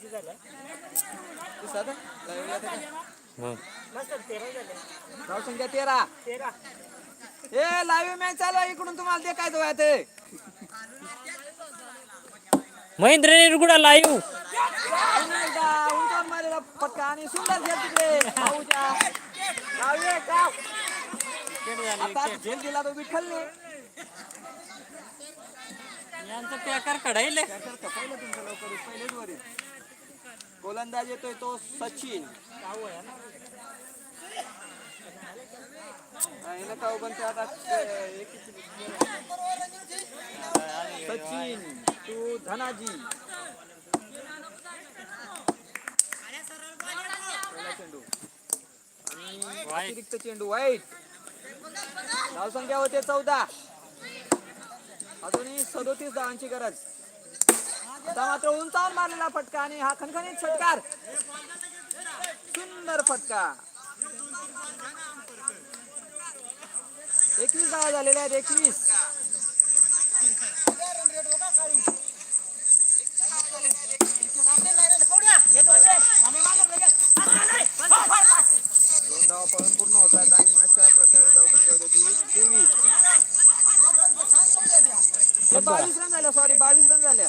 किती झाल्या साधा? मस्त तेरा झाल्या संख्या तेरा. तेरा. ए लाईव्ह मॅच चालू आहे इकडून तुम्हाला ते काय तो. ते महेंद्र निरगुडा लाईव्ह उंचावर मारलेला फटका आणि सुंदर खेळ तिकडे. भाऊच्या आता झेल दिला तो विठ्ठलने यांचं पॅकर तुमचं लवकर पहिलेच वर आहे. गोलंदाज येतोय तो सचिन. आहे ना पण ते आता सचिन तू धनाजी. चेंडू अतिरिक्त चेंडू वाईट. धावसंख्या होते चौदा. अजूनही सदोतीस धावांची गरज. आता मात्र उंचावर मारलेला फटका आणि हा खणखणीत षटकार. सुंदर फटका. एकवीस धावा झालेल्या आहेत एकवीस. दोन धावा पळून पूर्ण होतात आणि अशा प्रकारे धावसंख्या होते तेवीस. बावीस रन झाल्या सॉरी बावीस रन झाल्या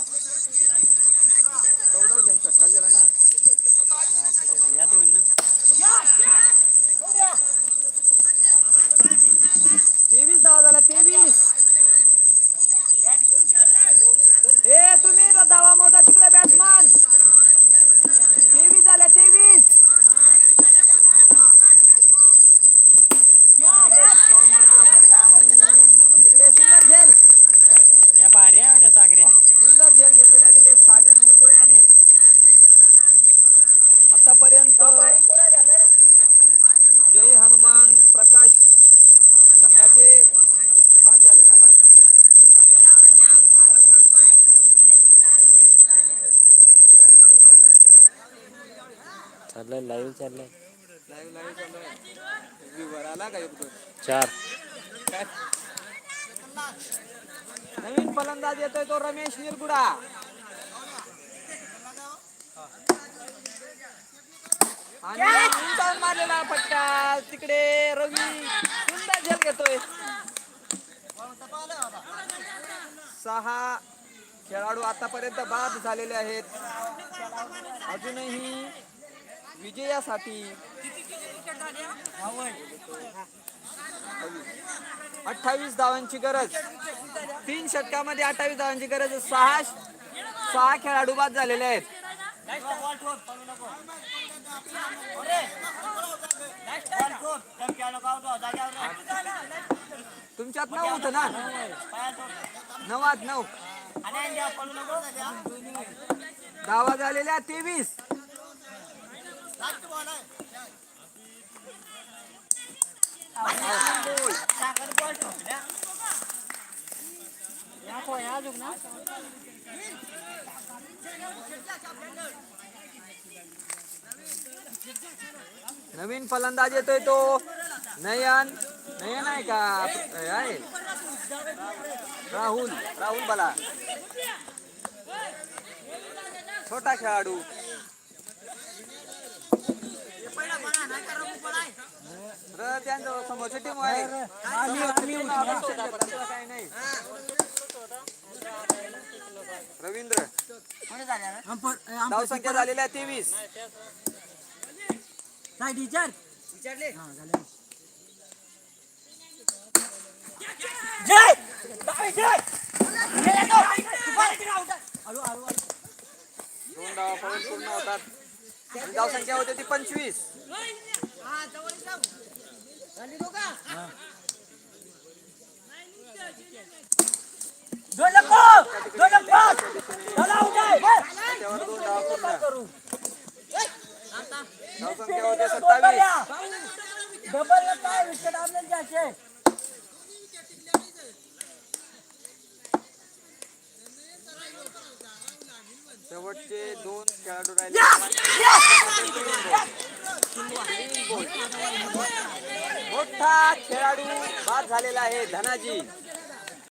चाललंय लाईव्ह चाललंय. लाईव्ह लाईव्ह चालू आहे व्ह्यूवर आला का एक दोन? चार? नवीन फलंदाज येतोय तो रमेश निरगुडा. आणि मारलेला फटका तिकडे रवी सुंदर झेल घेतोय. सहा खेळाडू आतापर्यंत बाद झालेले आहेत. अजूनही विजयासाठी. अठ्ठावीस धावांची गरज. तीन षटकामध्ये अठ्ठावीस धावांची गरज. सहा सहा खेळाडू बाद झालेले आहेत. तुमच्यात नऊ होत ना? नवात नऊ. धावा झालेल्या तेवीस. नवीन फलंदाज येतोय तो. नयन. नयन आहे का? आहे. राहुल. राहुल बला. छोटा खेळाडू. समोरची टीम आहे. काही नाही. रवींद्र. धाव संख्या झालेल्या आहे तेवीस. दोन धावा पूर्ण होतात. आणि धाव संख्या होते ती पंचवीस त्यावर दोन धावा पूर्ण धाव संख्या होते सत्तावीस. शेवटचे दोन खेळाडू राहिले. मोठा खेळाडू बाद झालेला आहे धनाजी.